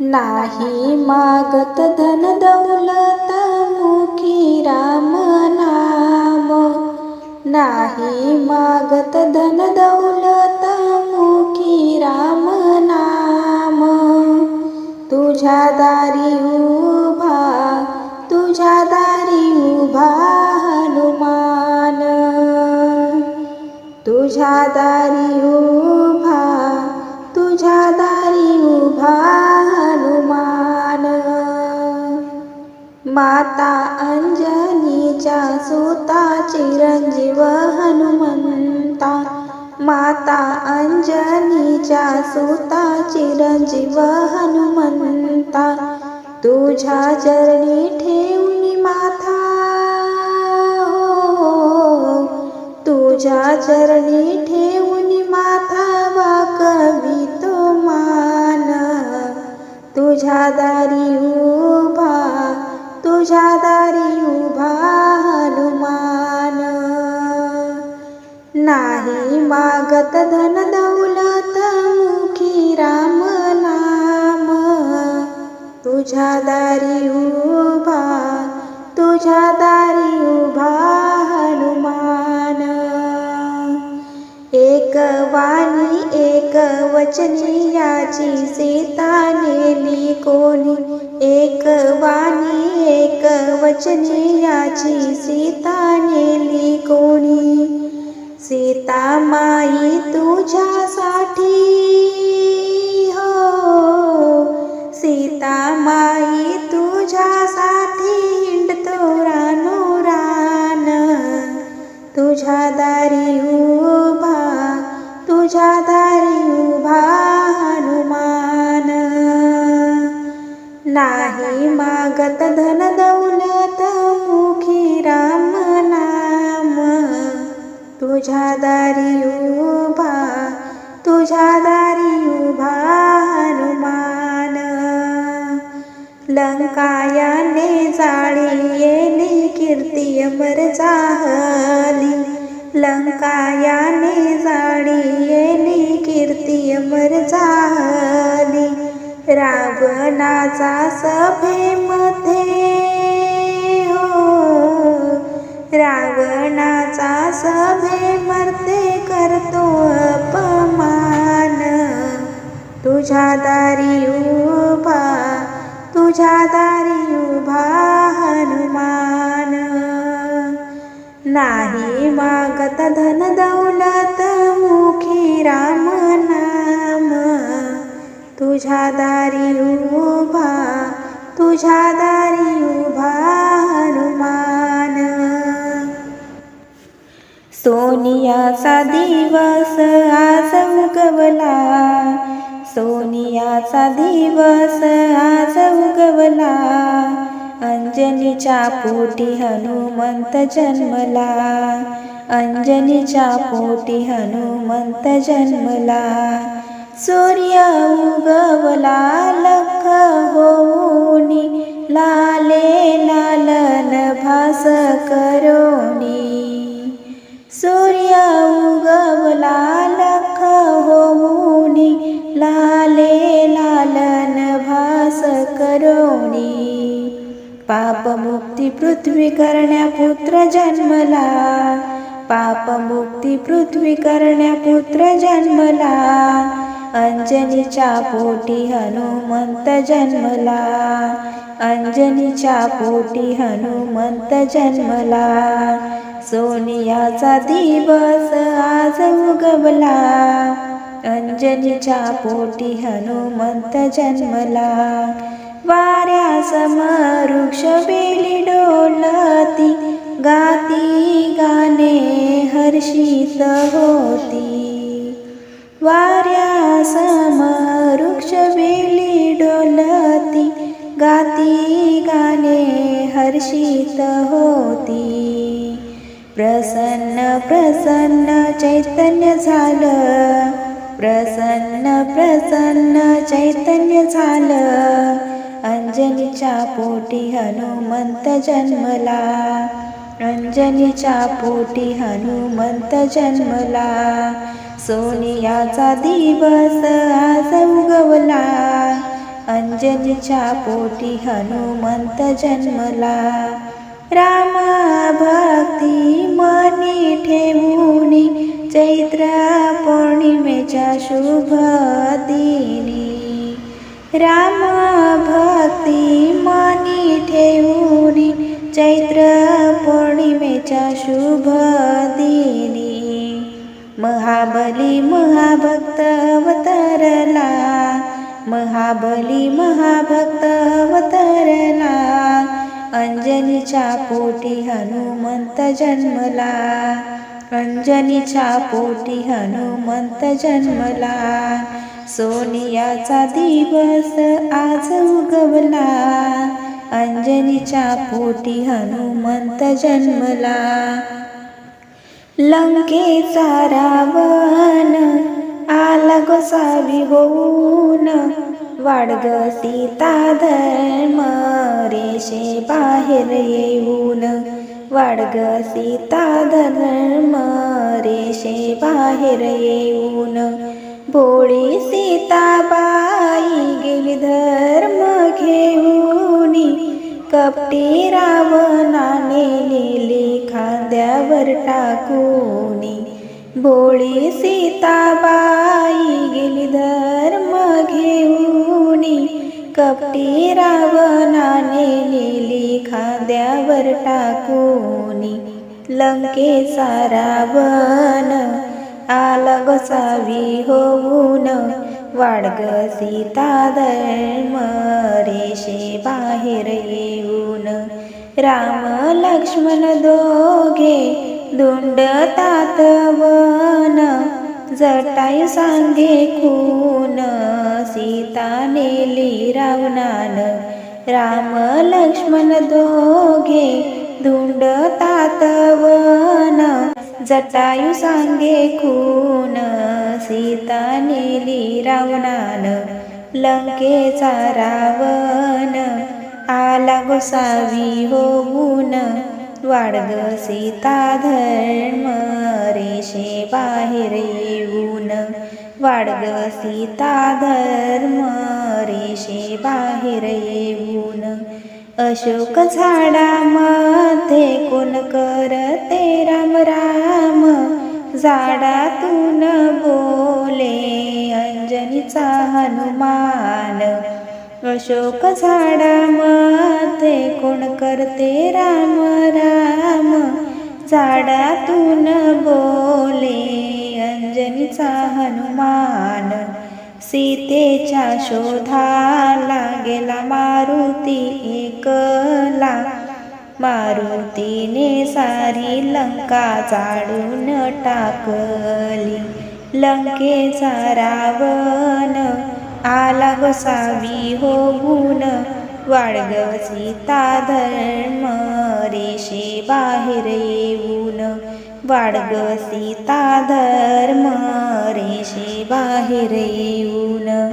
नाही मागत धन दौलत मुखी राम नाम. नाही मागत धन दौलत मुखी राम नाम. तुझ्या दारी उभा तुझ्या दारी उभा हनुमान. तुझ्या दारी उभा तुझ्या दारी उभा माता अंजनीच्या सुता चिरंजीव हनुमंता. माता अंजनीच्या सुता चिरंजीव हनुमंता. तुझ्या चरणी ठेवून माथा हो तुझ्या चरणी ठेवून माथा वाकवी तो मान. तुझ्या दारी उभा तुझ्या दारी उभा हनुमान. नाही मागत धन दौलत मुखी राम नाम. तुझ्या दारी उभा तुझ्या दारी उभा एक वाणी एक वचनी याची सीता नेली कोणी. एक वाणी एक वचनी याची सीता नेली कोणी. सीता माई तुझ्यासाठी. हो. सीता माई तुझ्यासाठी हिंडतो रान तुझ्या दारी मागत धन दौलत हो मुखी राम नाम. तुझ्या दारी उभा तुझ्या दारी उभा हनुमान. लंकायाने जाळी येली कीर्ती अमर जाहली. लंकायाने जाळी येली कीर्ती अमर जाहली. रावणाचा सभेमध्ये रावणाचा सभे मरते करतो अपमान. तुझ्या दारी उभा तुझ्या दारी उभा हनुमान. नाही मागत धन दौलत मुखी राम नाम. तुझ्या दारी उभा तुझ्या दारी उभा सोनियाचा दिवस आज उगवला. सोनियाचा दिवस आज उगवला. अंजनीच्या पोटी हनुमंत जन्मला. अंजनीच्या पोटी हनुमंत जन्मला. सूर्य उगवला लख होऊनी लाले लालन भास करोनी. सूर्य उगवला लख होऊनी लाले लालन भास करोणी पापमुक्ती पृथ्वी करण्या पुत्र जन्मला. पापमुक्ती पृथ्वी करण्या पुत्र जन्मला. अंजनीच्या पोटी हनुमंत जन्मला. अंजनीच्या पोटी हनुमंत जन्मला. सोनियाचा दिवस आज उगवला. अंजनीच्या पोटी हनुमंत जन्मला. वाऱ्या समृक्ष बेली डोलती. गाती गाणे हर्षित होती. वाऱ्या समृक्ष बेली डोलती. गाती गाणे हर्षित होती. प्रसन्न प्रसन्न चैतन्य झालं. प्रसन्न प्रसन्न चैतन्य झालं. अंजनीच्या पोटी हनुमंत जन्मला. अंजनीच्या पोटी हनुमंत जन्मला. सोनियाचा दिवस आज उगवला. अंजनीच्या पोटी हनुमंत जन्मला. रामा भक्ती मनी ठेवूनी चैत्र पौर्णिमेच्या शुभ दिनी. राम भक्ती मनी ठेवूनी चैत्र पौर्णिमेच्या शुभ दिनी. महाबली महाभक्त अवतरला महाबली महाभक्त अवतरला अंजनीच्या पोटी हनुमंत जन्मला. अंजनीच्या पोटी हनुमंत जन्मला. सोनियाचा दिवस आज उगवला. अंजनीच्या पोटी हनुमंत जन्मला. लंकेचा रावण आला गोसावी होऊन. वाढग सीता धर्म रेषे बाहेर येऊन. वाढग सीता धर्म रेषे बाहेर येऊन. भोळी सीताबाई गेली धर्म घेऊन. कपटी रावणाने नेली खांद्यावर टाकूनी. भोळी सीताबाई गेली धर्म घेऊन. कपटी रावणाने नेली खांद्यावर टाकूनी. लंकेचा रावण आला गोसावी होऊन. वाडग सीता धर्म रेषे बाहेर येऊन. राम लक्ष्मण दोघे धुंड तातवन जटायू सांगे खून. सीता नेली रावणान राम लक्ष्मण दोघे धुंड तातवन जटायू सांगे खून. सीता नेली रावणान लंकेचा रावण. आला गोसावी होऊन. वाढग सीता धर्म रेषे बाहेर येऊन वाढग सीता धर्म रेषे बाहेर येऊन अशोक झाडामध्ये कोण करते राम राम? झाडातून बोले अंजनीचा हनुमान. अशोक झाडामध्ये कोण करते राम राम? झाडातून बोले अंजनीचा हनुमान. सीतेच्या शोधाला गेला मारुती एकला. मारुतीने सारी लंका जाळून टाकली. लंकेचा रावण आला गोसावी होऊन वाडग सीता धर्म रेषे बाहेर येऊन. वाडग सीता धर्म रेषे बाहेर येऊन.